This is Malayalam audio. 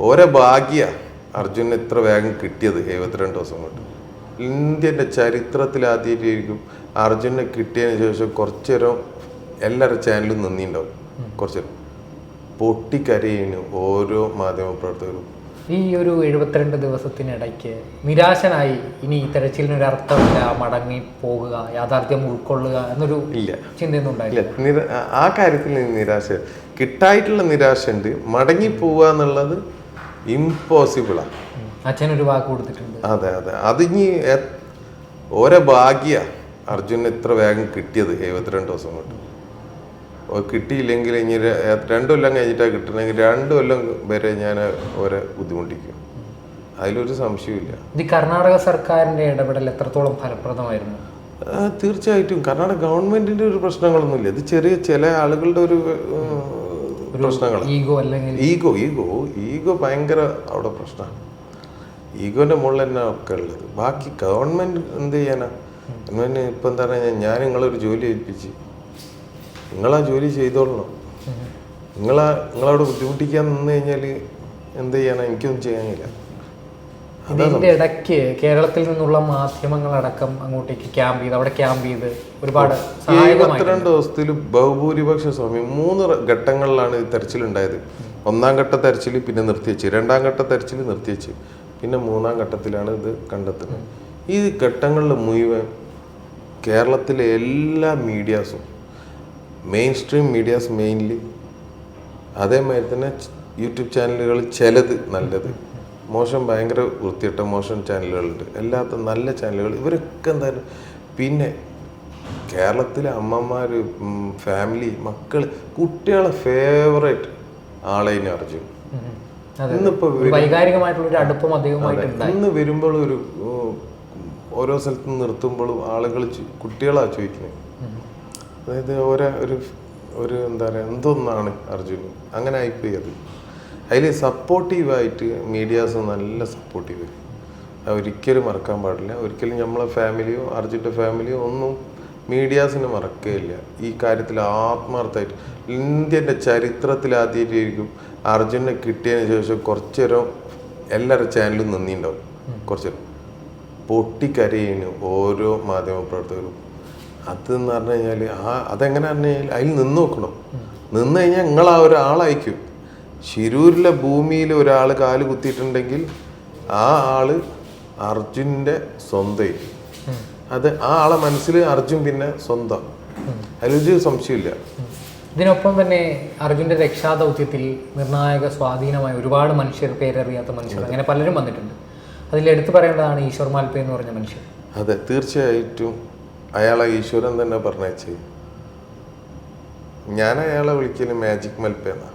ഓരോ ഭാഗ്യ അർജുന ഇത്ര വേഗം കിട്ടിയത് എഴുപത്തിരണ്ട് ദിവസം കൊണ്ട്. ഇന്ത്യന്റെ ചരിത്രത്തിൽ ആദ്യമായിട്ടായിരിക്കും അർജുനെ കിട്ടിയതിന് ശേഷം കുറച്ചു നേരം എല്ലാവരുടെ ചാനലും നിന്നിണ്ടാവും കുറച്ച് നേരം ഓരോ മാധ്യമ പ്രവർത്തകരും. ഈ ഒരു എഴുപത്തിരണ്ട് ദിവസത്തിനിടയ്ക്ക് നിരാശനായി ഇനി ഈ തെരച്ചിലിനൊരു അർത്ഥമില്ല മടങ്ങി പോകുക യാഥാർത്ഥ്യം ഉൾക്കൊള്ളുക എന്നൊരു ഇല്ല. ചിന്തയൊന്നും ഉണ്ടായില്ല ആ- ആ കാര്യത്തിൽ നിരാശ. കിട്ടായിട്ടുള്ള നിരാശ ഉണ്ട് മടങ്ങി പോവുക എന്നുള്ളത് ഇമ്പോസിബിളാണ് അച്ഛൻ ഒരു വാക്ക് കൊടുത്തിട്ടുണ്ട്. അതെ അതെ. എ- ഓരോ ഭാഗ്യ അർജുന് ഇത്ര വേഗം കിട്ടിയത് എഴുപത്തിരണ്ട് ദിവസം കൊണ്ട്. കിട്ടിയില്ലെങ്കിൽ ഇനി രണ്ട് കൊല്ലം കഴിഞ്ഞിട്ടാണ് കിട്ടണമെങ്കിൽ രണ്ടു കൊല്ലം വരെ ഞാൻ ഓരെ ബുദ്ധിമുട്ടിക്കും. അതിലൊരു സംശയമില്ല ഇത് കർണാടക സർക്കാരിന്റെ ഇടപെടൽ എത്രത്തോളം ഫലപ്രദമായിരുന്നു? തീർച്ചയായിട്ടും. കർണാടക ഗവൺമെന്റിന്റെ ഒരു പ്രശ്നങ്ങളൊന്നുമില്ല. ഇത് ചെറിയ ചില ആളുകളുടെ ഒരു പ്രശ്നങ്ങൾ ഈഗോ അല്ലെങ്കിൽ ഈഗോ ഈഗോ ഈഗോ ഭയങ്കര അവിടെ പ്രശ്നമാണ്. ഈഗോന്റെ മുകളിൽ തന്നെ ഒക്കെ ഉള്ളത്? ബാക്കി ഗവൺമെന്റ് എന്ത് ചെയ്യാനാ? ഗവൺമെന്റ് ഇപ്പം എന്താ പറയുക ഞാൻ നിങ്ങളൊരു ജോലി ഏൽപ്പിച്ച്. നിങ്ങളാ ജോലി ചെയ്തോളണം. നിങ്ങളാ നിങ്ങളവിടെ ബുദ്ധിമുട്ടിക്കാൻ നിന്ന് കഴിഞ്ഞാൽ എന്ത് ചെയ്യാനാ? എനിക്കൊന്നും ചെയ്യാനില്ല. ഇതിന്റെ ഇടയ്ക്ക് കേരളത്തിൽ നിന്നുള്ള മാധ്യമങ്ങളടക്കം അങ്ങോട്ടേക്ക് ക്യാമ്പ് ചെയ്ത് അവിടെ ക്യാമ്പ് ചെയ്ത് ഒരുപാട് എഴുപത്തിരണ്ട് ദിവസത്തിൽ ബഹുഭൂരിപക്ഷ സമയം മൂന്ന് ഘട്ടങ്ങളിലാണ് ഈ തെരച്ചിലുണ്ടായത്. ഒന്നാം ഘട്ട തെരച്ചിൽ പിന്നെ നിർത്തിവെച്ച് രണ്ടാം ഘട്ട തെരച്ചിൽ നിർത്തിവെച്ച് പിന്നെ മൂന്നാം ഘട്ടത്തിലാണ് ഇത് കണ്ടെത്തുന്നത്. ഈ ഘട്ടങ്ങളിൽ മുഴുവൻ കേരളത്തിലെ എല്ലാ മീഡിയാസും മെയിൻ സ്ട്രീം മീഡിയാസ് മെയിൻലി അതേമാതിരി തന്നെ യൂട്യൂബ് ചാനലുകൾ ചിലത് നല്ലത്. മോശം ഭയങ്കര വൃത്തിയിട്ട മോശം ചാനലുകളുണ്ട്. അല്ലാത്ത നല്ല ചാനലുകൾ. ഇവരൊക്കെ എന്തായാലും പിന്നെ കേരളത്തിലെ അമ്മമാർ ഫാമിലി മക്കൾ കുട്ടികളെ ഫേവറേറ്റ് ആളേനെ അർജുൻ. ഇന്നിപ്പോ ഇന്ന് വരുമ്പോൾ ഒരു ഓരോ സ്ഥലത്ത് നിർത്തുമ്പോഴും ആളുകൾ കുട്ടികളാ ചോദിക്കുന്നത് അതായത് ഓരോ ഒരു ഒരു എന്താ പറയുക എന്തൊന്നാണ് അർജുൻ? അങ്ങനെ ആയിപ്പോയി അത്. അതിൽ സപ്പോർട്ടീവായിട്ട് മീഡിയാസ് നല്ല സപ്പോർട്ടീവ് ഒരിക്കലും മറക്കാൻ പാടില്ല. ഒരിക്കലും നമ്മളെ ഫാമിലിയോ അർജുന്റെ ഫാമിലിയോ ഒന്നും മീഡിയാസിന് മറക്കുകയില്ല. ഈ കാര്യത്തിൽ ആത്മാർത്ഥമായിട്ട്. ഇന്ത്യന്റെ ചരിത്രത്തിൽ ആദ്യമായിട്ടായിരിക്കും അർജുനെ കിട്ടിയതിന് ശേഷം കുറച്ചു നേരം എല്ലാവരുടെ ചാനലും നിന്നിണ്ടാവും കുറച്ച് നേരം പൊട്ടിക്കരയിന് ഓരോ മാധ്യമപ്രവർത്തകരും അതെന്ന് പറഞ്ഞു കഴിഞ്ഞാൽ ആ അതെങ്ങനെ പറഞ്ഞു കഴിഞ്ഞാൽ അതിൽ നിന്ന് നോക്കണം. നിന്ന് കഴിഞ്ഞാൽ നിങ്ങൾ ആ ഒരാളയക്കും ശിരൂരിലെ ഭൂമിയിൽ ഒരാൾ കാൽ കുത്തിയിട്ടുണ്ടെങ്കിൽ ആ ആൾ അർജുന്റെ സ്വന്തം അത് ആ ആളെ മനസ്സിൽ അർജുൻ പിന്നെ സ്വന്തം. അതിലൊരു സംശയമില്ല. ഇതിനൊപ്പം തന്നെ അർജുന്റെ രക്ഷാദൗത്യത്തിൽ നിർണായക സ്വാധീനമായ ഒരുപാട് മനുഷ്യർ പേരറിയാത്ത മനുഷ്യർ അങ്ങനെ പലരും വന്നിട്ടുണ്ട്. അതിൽ എടുത്തു പറയേണ്ടതാണ് ഈശ്വർ മാൽപ്പേ എന്ന് പറഞ്ഞ മനുഷ്യർ അതെ തീർച്ചയായിട്ടും അയാളെ ഈശ്വരൻ തന്നെ പറഞ്ഞേച്ച് ഞാൻ അയാളെ വിളിക്കൽ മാജിക് മൽപ്പേന്ന